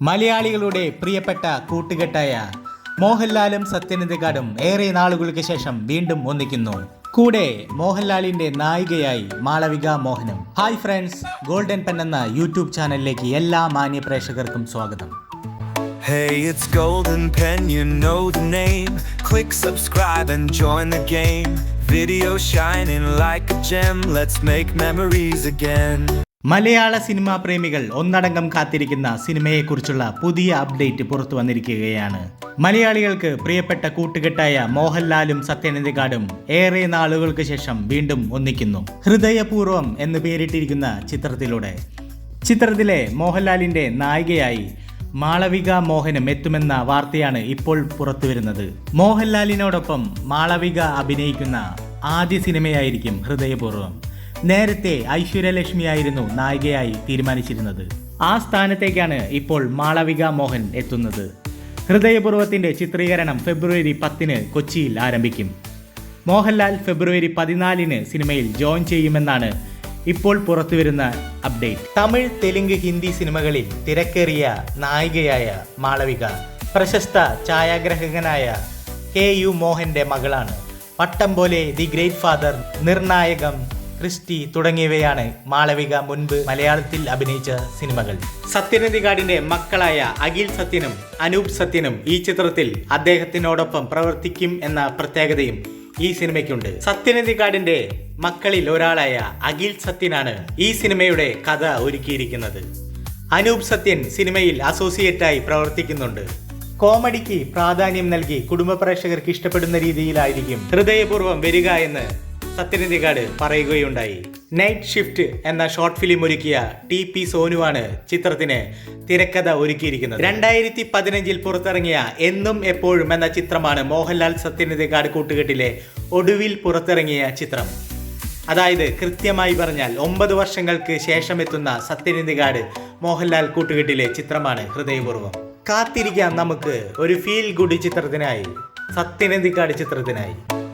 മലയാളികളുടെ പ്രിയപ്പെട്ട കൂട്ടുകെട്ടായ മോഹൻലാലും സത്യനന്ദിക്കാടും ഏറെ നാളുകൾക്ക് ശേഷം വീണ്ടും ഒന്നിക്കുന്നു കൂടെ മോഹൻലാലിന്റെ നായികയായി മാളവിക മോഹനും ഹായ് ഫ്രണ്ട്സ് ഗോൾഡൻ പെൻ എന്ന യൂട്യൂബ് ചാനലിലേക്ക് എല്ലാ മാന്യ പ്രേക്ഷകർക്കും സ്വാഗതം Hey, it's Golden Pen, you know the name. Click subscribe and join the game. Video shining like a gem, let's make memories again. മലയാള സിനിമാ പ്രേമികൾ ഒന്നടങ്കം കാത്തിരിക്കുന്ന സിനിമയെക്കുറിച്ചുള്ള പുതിയ അപ്ഡേറ്റ് പുറത്തു വന്നിരിക്കുകയാണ്. മലയാളികൾക്ക് പ്രിയപ്പെട്ട കൂട്ടുകെട്ടായ മോഹൻലാലും സത്യനന്ദിക്കാടും ഏറെ നാളുകൾക്ക് ശേഷം വീണ്ടും ഒന്നിക്കുന്നു. ഹൃദയപൂർവം എന്ന് പേരിട്ടിരിക്കുന്ന ചിത്രത്തിലൂടെ. ചിത്രത്തിലെ മോഹൻലാലിന്റെ നായികയായി മാളവിക മോഹനും എത്തുമെന്ന വാർത്തയാണ് ഇപ്പോൾ പുറത്തുവരുന്നത് മോഹൻലാലിനോടൊപ്പം മാളവിക അഭിനയിക്കുന്ന ആദ്യ സിനിമയായിരിക്കും ഹൃദയപൂർവം നേരത്തെ ഐശ്വര്യലക്ഷ്മിയായിരുന്നു നായികയായി തീരുമാനിച്ചിരുന്നത്. ആ സ്ഥാനത്തേക്കാണ് ഇപ്പോൾ മാളവിക മോഹൻ എത്തുന്നത്. ഹൃദയപൂർവത്തിന്റെ ചിത്രീകരണം ഫെബ്രുവരി പത്തിന് കൊച്ചിയിൽ ആരംഭിക്കും. മോഹൻലാൽ ഫെബ്രുവരി പതിനാലിന് സിനിമയിൽ ജോയിൻ ചെയ്യുമെന്നാണ് ഇപ്പോൾ പുറത്തുവരുന്ന അപ്ഡേറ്റ്. തമിഴ് തെലുങ്ക് ഹിന്ദി സിനിമകളിൽ തിരക്കേറിയ നായികയായ മാളവിക പ്രശസ്ത ഛായാഗ്രഹകനായ കെ യു മോഹന്റെ മകളാണ്. Pattam Pole the great father Nirnayakam Christy തുടങ്ങിയവയാണ് മാളവിക മുൻപ് മലയാളത്തിൽ അഭിനയിച്ച സിനിമകൾ. സത്യനന്ദികാടിന്റെ മക്കളായ അഖിൽ സത്യനും അനൂപ് സത്യനും ഈ ചിത്രത്തിൽ അദ്ദേഹത്തിനോടൊപ്പം പ്രവർത്തിക്കും എന്ന പ്രത്യേകതയും ഈ സിനിമയ്ക്കുണ്ട്. സത്യനന്ദിക്കാടിന്റെ മക്കളിൽ ഒരാളായ അഖിൽ സത്യനാണ് ഈ സിനിമയുടെ കഥ ഒരുക്കിയിരിക്കുന്നത്. അനൂപ് സത്യൻ സിനിമയിൽ അസോസിയേറ്റായി പ്രവർത്തിക്കുന്നുണ്ട്. കോമഡിക്ക് പ്രാധാന്യം നൽകി കുടുംബ പ്രേക്ഷകർക്ക് ഇഷ്ടപ്പെടുന്ന രീതിയിലായിരിക്കും. ഹൃദയപൂർവം വരിക എന്ന് സത്യനന്ദിക്കാട് പറയുകയുണ്ടായി. നൈറ്റ് ഷിഫ്റ്റ് എന്ന ഷോർട്ട് ഫിലിം ഒരുക്കിയ ടി പി സോനുവാണ് ചിത്രത്തിന് തിരക്കഥ ഒരുക്കിയിരിക്കുന്നത്. രണ്ടായിരത്തി പതിനഞ്ചിൽ പുറത്തിറങ്ങിയ എന്നും എപ്പോഴും എന്ന ചിത്രമാണ് മോഹൻലാൽ സത്യനന്ദിക്കാട് കൂട്ടുകെട്ടിലെ ഒടുവിൽ പുറത്തിറങ്ങിയ ചിത്രം. അതായത് കൃത്യമായി പറഞ്ഞാൽ ഒമ്പത് വർഷങ്ങൾക്ക് ശേഷം എത്തുന്ന സത്യനന്ദികാട് മോഹൻലാൽ കൂട്ടുകെട്ടിലെ ചിത്രമാണ് ഹൃദയപൂർവം. കാത്തിരിക്കാം നമുക്ക് ഒരു ഫീൽ ഗുഡ് ചിത്രത്തിനായി. സത്യനന്ദിക്കാട് ചിത്രത്തിനായി.